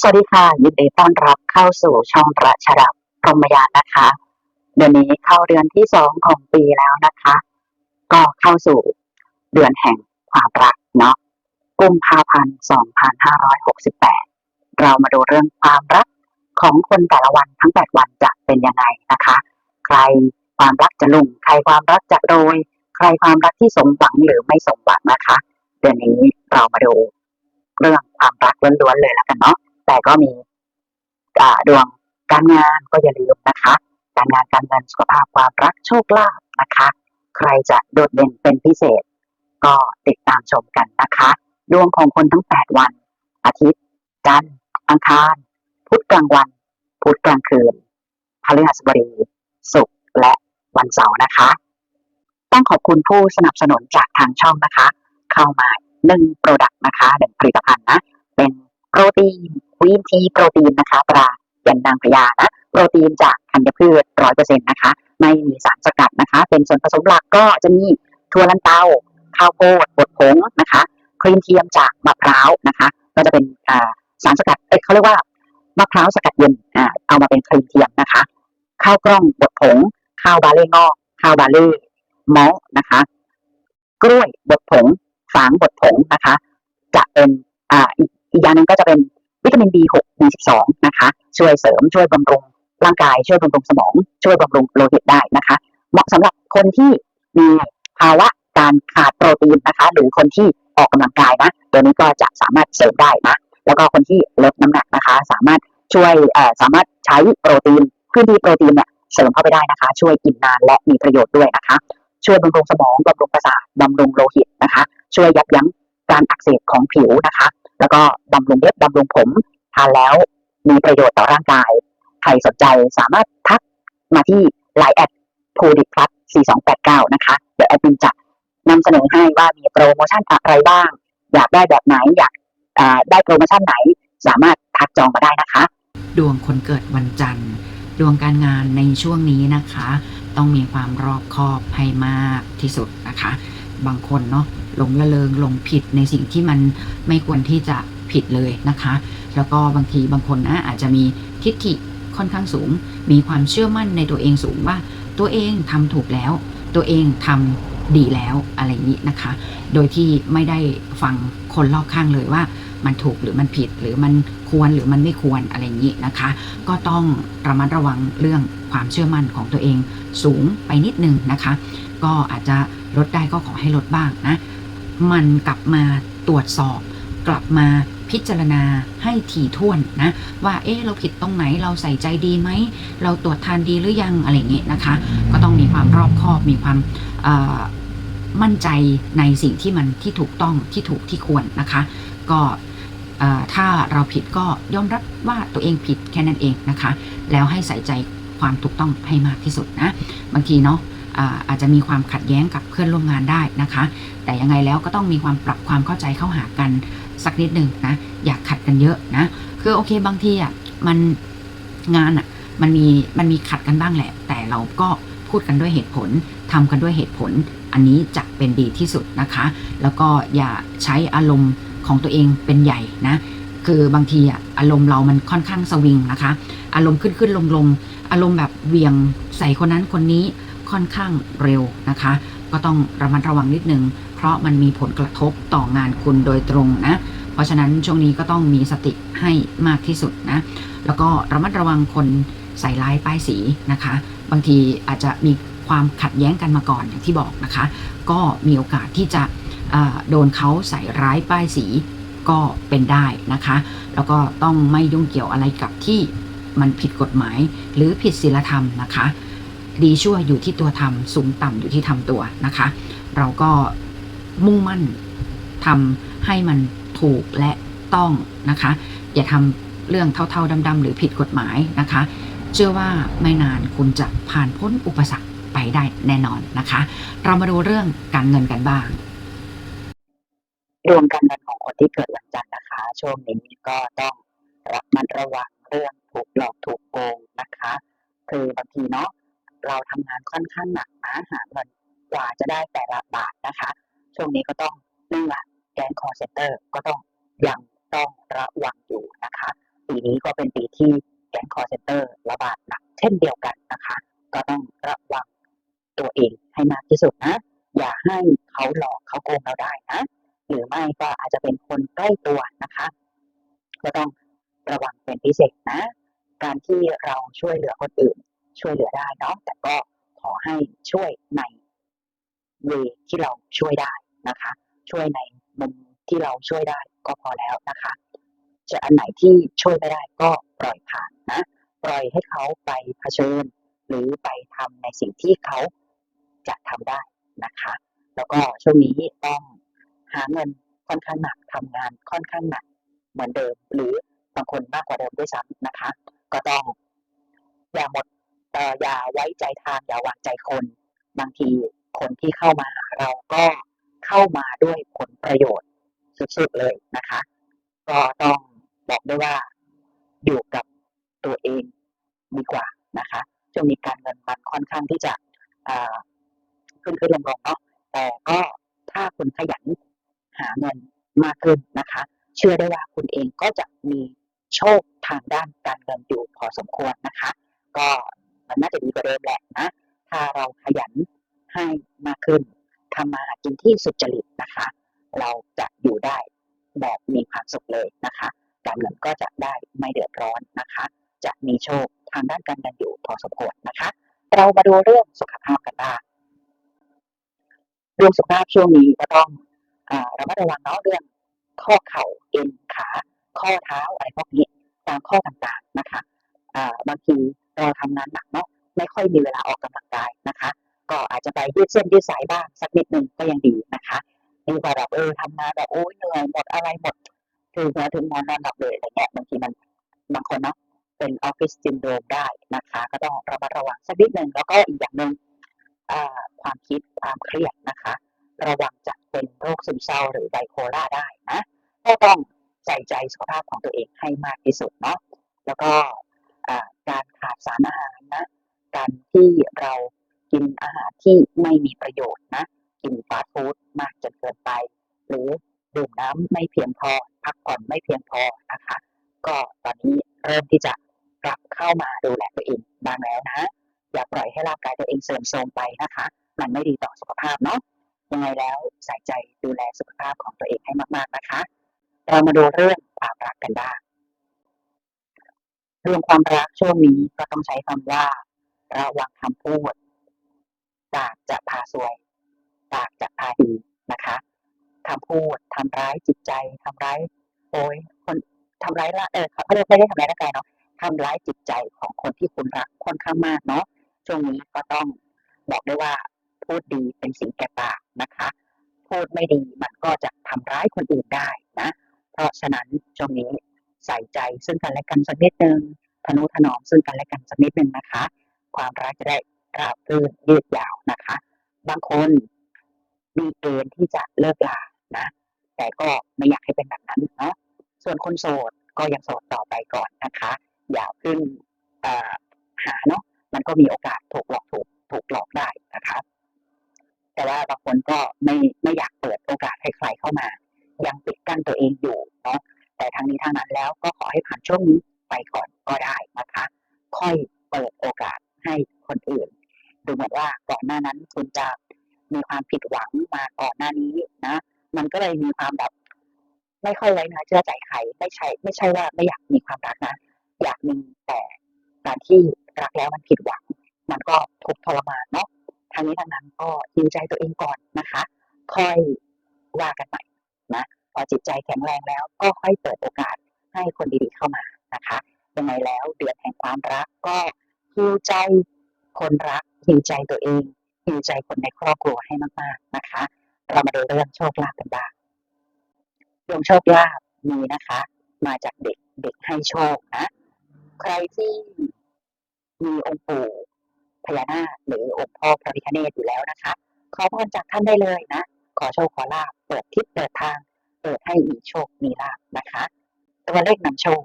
สวัสดีค่ะยินดีต้อนรับเข้าสู่ช่องประชาดับพรหมยานนะคะ เดือนนี้เข้าเดือนที่สองของปีแล้วนะคะ ก็เข้าสู่เดือนแห่งความรักเนาะกุมภาพันธ์2568 เรามาดูเรื่องความรักของคนแต่ละวันทั้ง 8 วันจะเป็นยังไงนะคะ ใครความรักจะลุ่งใครความรักจะโรยใครความรักที่สมหวังหรือไม่สมหวังนะคะ เดือนนี้เรามาดูเรื่องความรักล้วนๆเลยแล้วกันเนาะ แต่ก็มีดวงการงานก็อย่าลืมนะคะ การงานการเงินสุขภาพความรักโชคลาภนะคะ ใครจะโดดเด่นเป็นพิเศษ ก็ติดตามชมกันนะคะ ดวงของคนทั้ง 8 วัน อาทิตย์ จันทร์ อังคาร พุธกลางวัน พุธกลางคืนพฤหัสบดี ศุกร์และวันเสาร์นะคะ ต้องขอบคุณผู้สนับสนุนจากทางช่องนะคะ เข้ามาหนึ่งโปรดักต์นะคะหนึ่งผลิตภัณฑ์นะ เป็นโปรตีน วีนทีโปรตีนนะคะตรายันนางพญานะโปรตีนจากธัญพืชร้อยเปอร์เซ็นต์นะคะ ไม่มีสารสกัดนะคะ เป็นส่วนผสมหลักก็จะมีถั่วลันเตาข้าวโพดบดผงนะคะครีมเทียมจากมะพร้าวนะคะ ก็จะเป็นอ่าสารสกัดเอ้ยเขาเรียกว่ามะพร้าวสกัดเย็นอ่าเอามาเป็นครีมเทียมนะคะ ข้าวกล้องบดผง ข้าวบาเล่งอก ข้าวบาเล่มอลนะคะ กล้วยบดผงฝางบดผงนะคะ จะเป็นอ่าอีกอีกอย่างหนึ่งก็จะเป็น วิตามิน B6 B12 นะคะ ช่วยเสริมช่วยบำรุงร่างกายช่วยบำรุงสมอง ช่วยบำรุงโลหิตได้นะคะ เหมาะสำหรับคนที่มีภาวะการขาดโปรตีนนะคะ หรือคนที่ออกกำลังกายนะตัวนี้ก็จะสามารถเสริมได้นะแล้วก็คนที่ลดน้ำหนักนะคะ สามารถช่วยสามารถใช้โปรตีนพื้นที่โปรตีนเนี่ยเสริมเข้าไปได้นะคะ ช่วยกินนานและมีประโยชน์ด้วยนะคะ ช่วยบำรุงสมองบำรุงประสาทบำรุงโลหิตนะคะ ช่วยยับยั้งการอักเสบของผิวนะคะ แล้วก็บำรุงเล็บบำรุงผมทานแล้วมีประโยชน์ต่อร่างกาย ใครสนใจสามารถทักมาที่ Line แอดโพดิพลัส4289 นะคะ เดี๋ยวแอดมินจะนำเสนอให้ว่ามีโปรโมชั่นอะไรบ้าง อยากได้แบบไหน อยากได้โปรโมชั่นไหน สามารถทักจองมาได้นะคะ ดวงคนเกิดวันจันทร์ ดวงการงานในช่วงนี้นะคะ ต้องมีความรอบคอบให้มากที่สุดนะคะ บางคนเนาะ หลงละเลงหลงผิดในสิ่งที่มันไม่ควรที่จะผิดเลยนะคะ แล้วก็บางทีบางคนนะอาจจะมีทิฏฐิค่อนข้างสูง มีความเชื่อมั่นในตัวเองสูงว่า ตัวเองทำถูกแล้ว ตัวเองทำดีแล้วอะไรอย่างนี้นะคะ โดยที่ไม่ได้ฟังคนรอบข้างเลยว่า มันถูกหรือมันผิดหรือมันควรหรือมันไม่ควรอะไรอย่างนี้นะคะ ก็ต้องระมัดระวังเรื่องความเชื่อมั่นของตัวเองสูงไปนิดนึงนะคะ ก็อาจจะลดได้ก็ขอให้ลดบ้างนะ มันกลับมาตรวจสอบ กลับมาพิจารณาให้ถี่ถ้วนนะ ว่าเอ๊ะเราผิดตรงไหนเราใส่ใจดีไหม เราตรวจทานดีหรือยังอะไรเงี้ยนะคะ ก็ต้องมีความรอบคอบมีความมั่นใจในสิ่งที่มันที่ถูกต้องที่ถูกที่ควรนะคะ ก็ถ้าเราผิดก็ยอมรับว่าตัวเองผิดแค่นั้นเองนะคะ แล้วให้ใส่ใจความถูกต้องให้มากที่สุดนะ บางทีเนาะ อาจจะมีความขัดแย้งกับเพื่อนร่วมงานได้นะคะ แต่ยังไงแล้วก็ต้องมีความปรับความเข้าใจเข้าหากันสักนิดหนึ่งนะอย่าขัดกันเยอะนะคือโอเคบางทีอะมันงานอะมันมีมันมีขัดกันบ้างแหละ แต่เราก็พูดกันด้วยเหตุผลทำกันด้วยเหตุผล อันนี้จะเป็นดีที่สุดนะคะ แล้วก็อย่าใช้อารมณ์ของตัวเองเป็นใหญ่นะคือบางทีอะอารมณ์เรามันค่อนข้างสวิงนะคะ อารมณ์ขึ้นขึ้นลงลงอารมณ์แบบเวียงใส่คนนั้นคนนี้ ค่อนข้างเร็วนะคะ ก็ต้องระมัดระวังนิดนึง เพราะมันมีผลกระทบต่องานคุณโดยตรงนะ เพราะฉะนั้นช่วงนี้ก็ต้องมีสติให้มากที่สุดนะ แล้วก็ระมัดระวังคนใส่ร้ายป้ายสีนะคะ บางทีอาจจะมีความขัดแย้งกันมาก่อนอย่างที่บอกนะคะ ก็มีโอกาสที่จะโดนเขาใส่ร้ายป้ายสีก็เป็นได้นะคะ แล้วก็ต้องไม่ยุ่งเกี่ยวอะไรกับที่มันผิดกฎหมายหรือผิดศีลธรรมนะคะ ดีชั่วอยู่ที่ตัวทำสูงต่ำอยู่ที่ทำตัวนะคะ เราก็มุ่งมั่นทำให้มันถูกและต้องนะคะ อย่าทำเรื่องเท่าๆดำๆหรือผิดกฎหมายนะคะ เชื่อว่าไม่นานคุณจะผ่านพ้นอุปสรรคไปได้แน่นอนนะคะ เรามาดูเรื่องการเงินกันบ้างดวงการเงินของคนที่เกิดวันจันทร์นะคะ ช่วงนี้ก็ต้องระมัดระวังเรื่องถูกหลอกถูกโกงนะคะ คือบางทีเนาะ เราทำงานค่อนข้างหนักนะหาเงินกว่าจะได้แต่ละบาทนะคะ ช่วงนี้ก็ต้องเรื่องแก๊งคอร์เซนเตอร์ก็ต้องยังต้องระวังอยู่นะคะ ปีนี้ก็เป็นปีที่แก๊งคอร์เซนเตอร์ระบาดหนักเช่นเดียวกันนะคะ ก็ต้องระวังตัวเองให้มากที่สุดนะ อย่าให้เขาหลอกเขาโกงเราได้นะ หรือไม่ก็อาจจะเป็นคนใกล้ตัวนะคะ ก็ต้องระวังเป็นพิเศษนะ การที่เราช่วยเหลือคนอื่น ช่วยเหลือได้เนาะแต่ก็ขอให้ช่วยในเวที่เราช่วยได้นะคะ ช่วยในมุมที่เราช่วยได้ก็พอแล้วนะคะจะอันไหนที่ช่วยไม่ได้ก็ปล่อยผ่านนะ ปล่อยให้เขาไปเผชิญ หรือไปทำในสิ่งที่เขาจะทำได้นะคะ แล้วก็ช่วงนี้ต้องหาเงินค่อนข้างหนักทำงานค่อนข้างหนักเหมือนเดิม หรือบางคนมากกว่าเดิมด้วยซ้ำนะคะ ก็ต้องอย่าหมด อ่อย่าไว้ใจทางอย่าวางใจคน บางทีคนที่เข้ามาหาเราก็เข้ามาด้วยผลประโยชน์สุดๆเลยนะคะ ก็ต้องบอกได้ว่าอยู่กับตัวเองดีกว่านะคะช่วงนี้การเงินมันค่อนข้างที่จะขึ้นขึ้นลงลงๆเนาะแต่ก็ถ้าคุณขยันหาเงินมากขึ้นนะคะ เชื่อได้ว่าคุณเองก็จะมีโชคทางด้านการเงินอยู่พอสมควรนะคะ ก็ มันน่าจะดีกว่าเดิมแหละนะ ถ้าเราขยันให้มากขึ้นทำมาหากินที่สุจริตนะคะ เราจะอยู่ได้แบบมีความสุขเลยนะคะการเงินก็จะได้ไม่เดือดร้อนนะคะ จะมีโชคทางด้านการเงินอยู่พอสมควรนะคะ เรามาดูเรื่องสุขภาพกันบ้างเรื่องสุขภาพช่วงนี้ก็ต้องอาระมัดระวังเนาะเรื่องข้อเข่าเอ็นขา ข้อเท้าอะไรพวกนี้ตามข้อต่างๆนะคะบางทีเราทำงานหนัก ไม่ค่อยมีเวลาออกกำลังกายนะคะ ก็อาจจะไปยืดเส้นยืดสายบ้างสักนิดหนึ่งก็ยังดีนะคะดีกว่าแบบเออทำงานแบบโอ้ยเหนื่อยหมดอะไรหมดคือมาถึงนอนนอนหลับเลยอะไรเงี้ยบางทีมันบางคนเนาะเป็นออฟฟิศซินโดรมได้นะคะ ก็ต้องระมัดระวังสักนิดหนึ่งแล้วก็อีกอย่างหนึ่งความคิดความเครียดนะคะ ระวังจะเป็นโรคซึมเศร้าหรือไบโพล่าได้นะก็ต้องใส่ใจสุขภาพของตัวเองให้มากที่สุดเนาะแล้วก็การขาดสารอาหารนะ การที่เรากินอาหารที่ไม่มีประโยชน์นะ กินฟาสต์ฟู้ดมากจนเกินไป หรือดื่มน้ำไม่เพียงพอ พักผ่อนไม่เพียงพอนะคะ ก็ตอนนี้เริ่มที่จะกลับเข้ามาดูแลตัวเองบ้างแล้วนะ อย่าปล่อยให้ร่างกายตัวเองเสื่อมโทรมไปนะคะ มันไม่ดีต่อสุขภาพเนาะยังไงแล้วใส่ใจดูแลสุขภาพของตัวเองให้มากๆนะคะ เรามาดูเรื่องความรักกันบ้างเรื่องความรักช่วงนี้ก็ต้องใช้คำว่า ระวังคำพูดปากจะพาซวยปากจะพาดีนะคะคำพูดทำร้ายจิตใจทำร้ายโอ้ยคนทำร้ายละเออเขาเรียกไม่ได้ทำร้ายร่างกายเนาะทำร้ายจิตใจของคนที่คุณรักค่อนข้างมากเนาะช่วงนี้ก็ต้องบอกได้ว่าพูดดีเป็นสิ่งแก่ปากนะคะ พูดไม่ดีมันก็จะทำร้ายคนอื่นได้นะ เพราะฉะนั้นช่วงนี้ใส่ใจซึ่งกันและกันสักนิดนึงทนุถนอมซึ่งกันและกันสักนิดนึงนะคะ ความรักจะได้ราบรื่นยืดยาวนะคะ บางคนมีเกณฑ์ที่จะเลิกลานะ แต่ก็ไม่อยากให้เป็นแบบนั้นเนาะส่วนคนโสดก็ยังโสดต่อไปก่อนนะคะ อย่าเพิ่งหาเนาะมันก็มีโอกาสถูกหลอกถูกถูกหลอกได้นะคะ แต่ว่าบางคนก็ไม่ไม่อยากเปิดโอกาสให้ใครเข้ามา ยังปิดกั้นตัวเองอยู่เนาะแต่ทางนี้ทางนั้นแล้วก็ขอให้ผ่านช่วงนี้ไปก่อนก็ได้นะคะ ค่อยเปิดโอกาส คนอื่น ดูเหมือนว่าก่อนหน้านั้นคุณจะมีความผิดหวังมาก่อนหน้านี้นะ มันก็เลยมีความแบบ ไม่ค่อยไว้นื้อเชื่อใจใครไม่ใช่ ไม่ใช่ว่าไม่อยากมีความรักนะ อยากมีแต่การที่รักแล้วมันผิดหวัง มันก็ทุกข์ทรมานเนาะทางนี้ทางนั้นก็ยิวใจตัวเองก่อนนะคะ ค่อยว่ากันใหม่นะพอจิตใจแข็งแรงแล้ว ก็ค่อยเปิดโอกาสให้คนดีๆเข้ามานะคะยังไงแล้วเดือนแห่งความรักก็ฮิวใจ คนรักฮิวใจตัวเองฮิวใจคนในครอบครัวให้มากๆนะคะ เรามาดูเรื่องโชคลาภกันบ้างดวงโชคลาภมีนะคะ มาจากเด็กเด็กให้โชคนะ ใครที่มีองค์ปู่พญานาคหรือองค์พ่อพระพิฆเนศอยู่แล้วนะคะ ขอพรจากท่านได้เลยนะ ขอโชคขอลาภเปิดทิศเปิดทาง เปิดให้มีโชคมีลาภนะคะ ตัวเลขนำโชค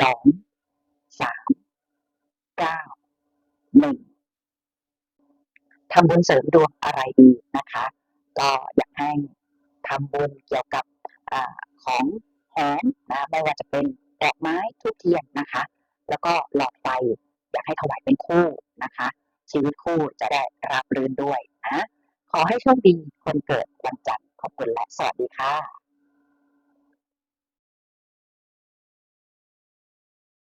สองสามเก้า หนึ่งทำบุญเสริมดวงอะไรดีนะคะ ก็อยากให้ทำบุญเกี่ยวกับอของหอมนะไม่ว่าจะเป็นดอกไม้ทูบเทียนนะคะ แล้วก็หลอดไฟอยากให้ถวายเป็นคู่นะคะ ชีวิตคู่จะได้ราบรื่นด้วยนะขอให้โชคดีคนเกิดวันจันทร์ขอบคุณและสวัสดีค่ะ